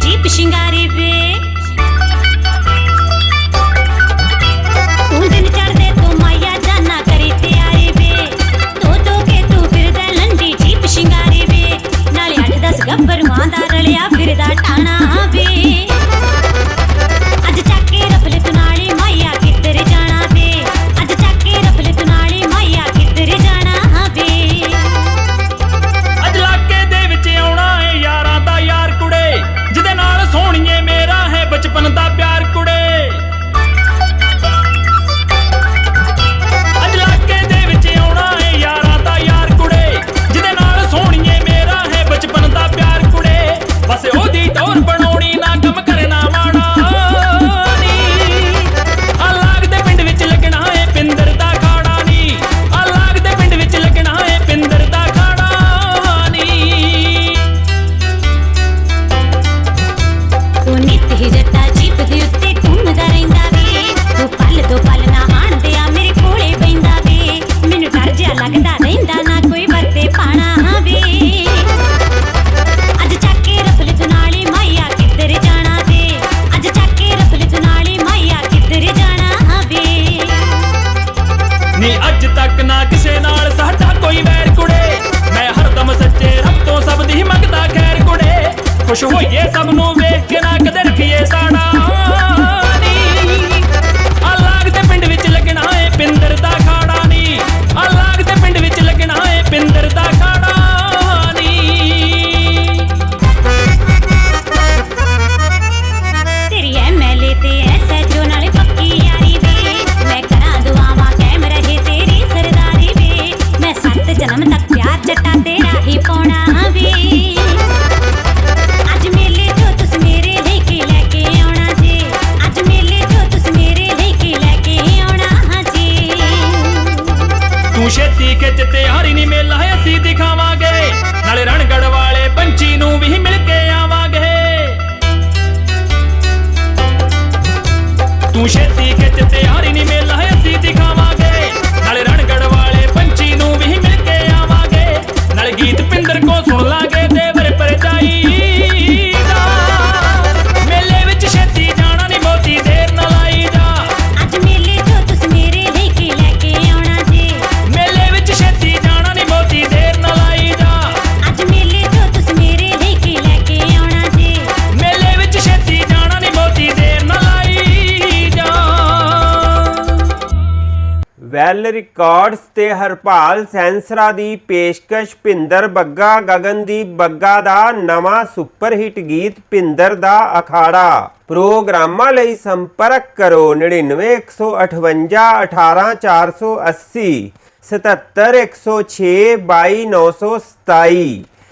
de Pixingaribê he's a ਤੂੰ ਛੇਤੀ ਕਿਤੇ ਵੈਲ ਰਿਕਾਰਡਸ ਤੇ ਹਰਪਾਲ ਸੈਂਸਰਾ ਦੀ ਪੇਸ਼ਕਸ਼ ਭਿੰਦਰ ਬੱਗਾ, ਗਗਨਦੀਪ ਬੱਗਾ ਦਾ ਨਵਾਂ ਸੁਪਰ ਹਿੱਟ ਗੀਤ ਭਿੰਦਰ ਦਾ ਅਖਾੜਾ। ਪ੍ਰੋਗਰਾਮਾਂ ਲਈ ਸੰਪਰਕ ਕਰੋ 9915818480 77106 22927